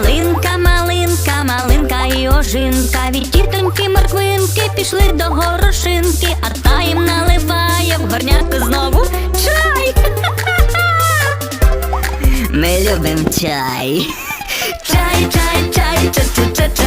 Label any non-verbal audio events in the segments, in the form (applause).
Малинка, малинка, малинка і ожинка. Від тітоньки морквинки пішли до горошинки, а та їм наливає в горнятку знову чай. (laughs) Ми любим (laughs) чай. Чай, чай, чай, чай, чай, чай.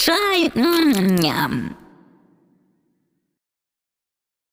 чай. М -м -м.